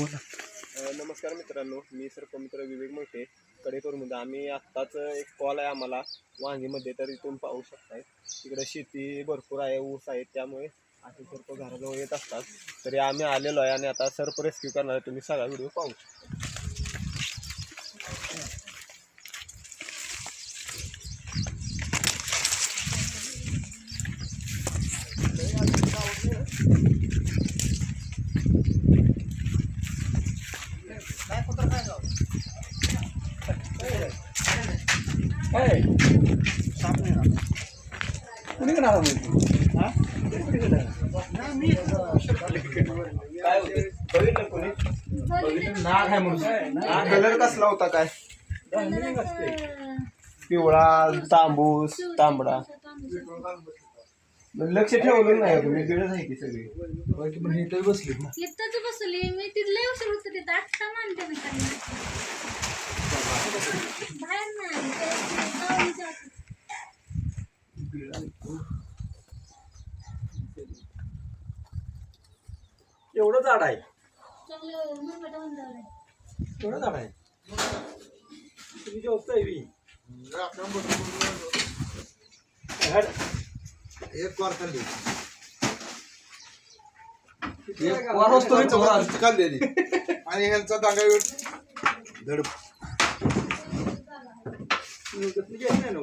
बोला. नमस्कार मित्रांनो मी सर्पमित्र विवेक मोठे कडेकरमध्ये आम्ही आत्ताच एक कॉल आहे आम्हाला वांगीमध्ये तर इथून पाहू शकताय. तिकडे शेती भरपूर आहे ऊस आहे त्यामुळे असे सर्प घराजवळ येत असतात. तरी आम्ही आलेलो आहे आणि आता सर्प रेस्क्यू करणार आहे. तुम्ही सगळा व्हिडिओ पाहू शकता. काय? होते? बघितलं कोणी? नाग आहे म्हणून. कलर कसला होता काय? पिवळा तांबूस तांबडा. लक्ष ठेवलं नाही तुम्ही तिकडेच आहे की सगळी. पण हे तर बसले ना. इथंच बसली. मी तिथलं उशीर होतं तिथं मानते मी त्यांना बाहेर नाही ते गावाला जात. एवढं झाड आहे. आहे. एवढं झाड आहे. तुम्ही जेवताय बी एक वार खाल्ली एक वार असतो रे चौरा. खाल्लेली आणि ह्यांचा दांगा धड. नाही ना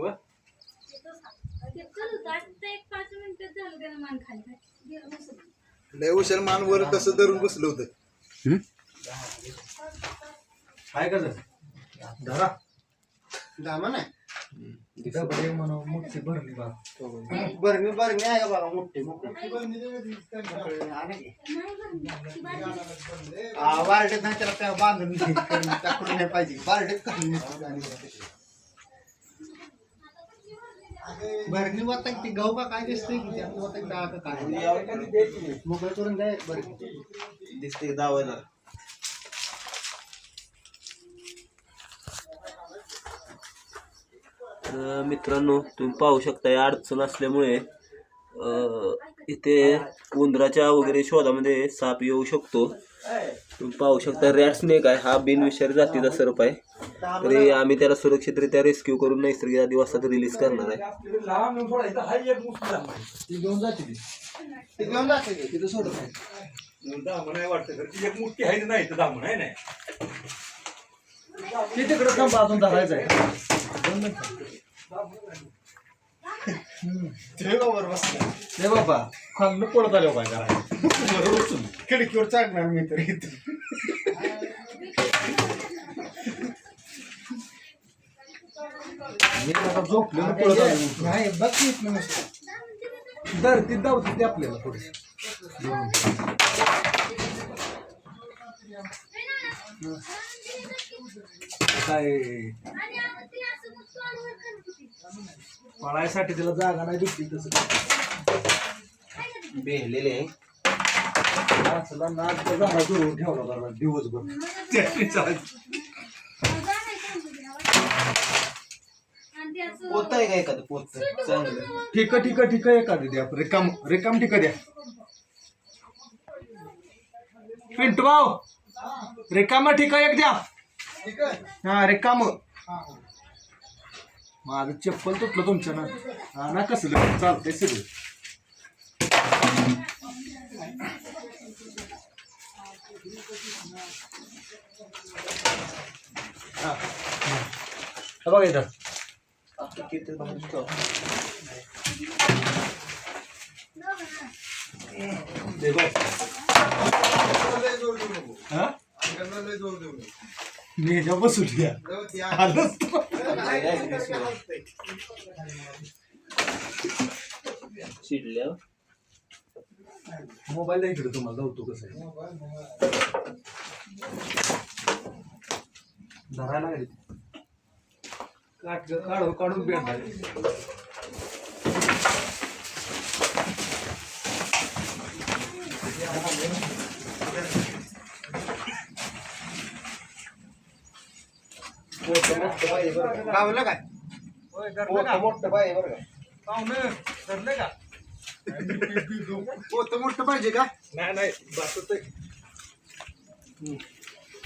एक पाच मिनिटात झालं मान खाली. लय उशर मान वर तसं धरून बसलं होतं. काय का धरा. दामा नाही डबडे म्हणून मोठी भरली बा बरणी बरणी आहे बघा मोठी. वारडेत नाही त्याला त्या बांधून टाकून नाही पाहिजे. वारडेत बरणी वाटत ती गहू का काय दिसतंय की त्यात वाटत डाळ का काय? मोकळ करून द्या एक बरणी दिसते दावायला. तर मित्रांनो तुम्ही पाहू शकता या अडचण असल्यामुळे अ, इथे उंदराच्या वगैरे शोधामध्ये साप येऊ शकतो. तुम्ही पाहू शकता रॅट स्नेक आहे हा बिनविषारी जातीचा सर्प आहे. तरी आम्ही त्याला सुरक्षितरित्या रेस्क्यू करून नैसर्गिक आदिवासात रिलीज करणार आहे. हा तिकडं थांबा अजून धरायचं आहे. बाबा खाल्लं पडत आलं तुम्ही खिडकीवर चालणार मी तर मी आता झोपलेलं पडत आलो. नाही बघ इथनं नुसतं. धरतीत धावते ते आपल्याला थोडीशी. काय. पळायसाठी त्याला जागा नाही भेटली तसं. बेहलेले माणसाला नाच झाला जोडून ठेवला दिवसभर त्याने चालायचं. मग जाणार का आमच्या घरावर? आणि ते असं पोत आहे का एखादं पोत? चांगलं. ठीक ठीक ठीक एखादी द्या. रिकाम रिकाम ठीक द्या. पिंटू भाऊ रिकाम ठीक एक द्या. हा रिकाम. हा. माझं चप्पल तुटलं तुमच्या ना हा ना कसलं? चालतंय सगळं. हा. हा बघा इथं. किती भारी ठेवा. दे बघ. त्यांना लय जोर देऊ नको हा त्यांना लय जोर देऊ नको मी ह्याच्या बसून घ्या जाऊ ती आ- आलोच तो. चिडल्यावर मोबाईल द्या इकडे तुम्हाला जाऊ कसं आहे धरायला काट काढून काढून भेटणार गावलं काय? मोठं मोठं पाहिजे बरं का? पाहुणे धरले का? मोठं पाहिजे का? नाही नाही बसत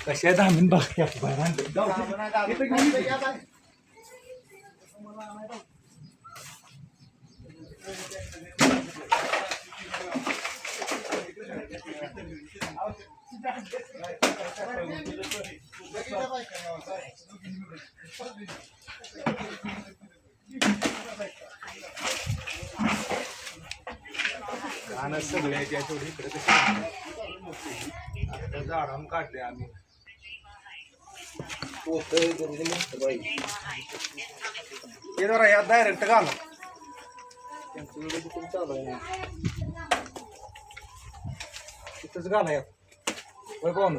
कशा धामीन बघ बाहेर इथं इकडे कसे आता झाडाम काढले आम्ही. हे जरा या डायरेक्ट घाला तिथंच घाला यात होय पाहून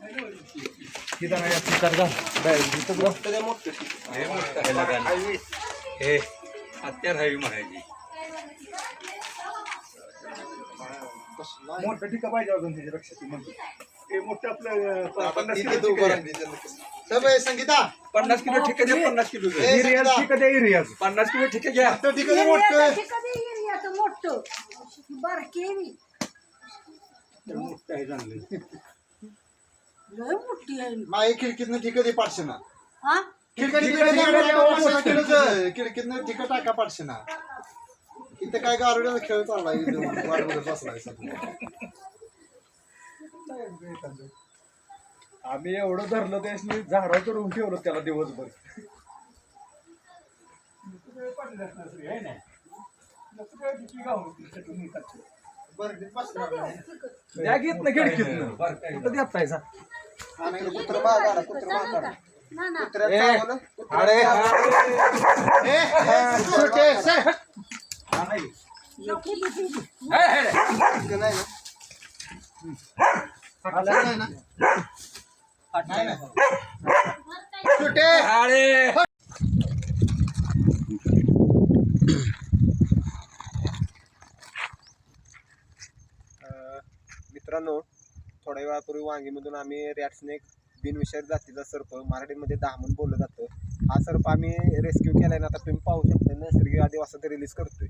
तिथं नाही यात तिथं घाल डायरेक्ट तिथंच मोठं हे मोठं हे हत्यार हवी म्हणायची. मोठं ठिका पाहिजे अजून त्याच्यापेक्षा ती म्हणजे. ते मोठं आपलं प- पन्नास किलो सगळे संगीता. पन्नास किलो ठिका द्या पन्नास किलो ए, एरिया समजा. ठिका द्या एरिया पन्नास किलो ठिका घ्या. तर ठीक आहे. मोठं एरियाचं मोठं. बारके बी मोठं आहे चांगलं. लय मोठी आहे. माई खिडकीतनं ठीक दे पाडशे ना हा? खिडकीतनं खिडकीतनं ठीक टाका पाडशे ना इथे काय गारुड्याचा खेळ चाललाय इथं वाट बघत बसलाय सध्या. आम्ही एवढं धरलं त्याने झाडावर चढवून ठेवलं त्याला दिवसभर. घेत ना कुत्रं मागं कुत्रं मागं आला. ना कुत्र्यात अरे. सुटे, मित्रांनो थोड्या वेळापूर्वी वांगीमधून आम्ही रॅट स्नेक बिनविषारी जातीचा सर्प मराठीमध्ये दामन बोललं जातं. हा सर्प आम्ही रेस्क्यू केलाय ना आता तुम्ही पाहू शकता नैसर्गिक आदिवासात रिलीज करतोय.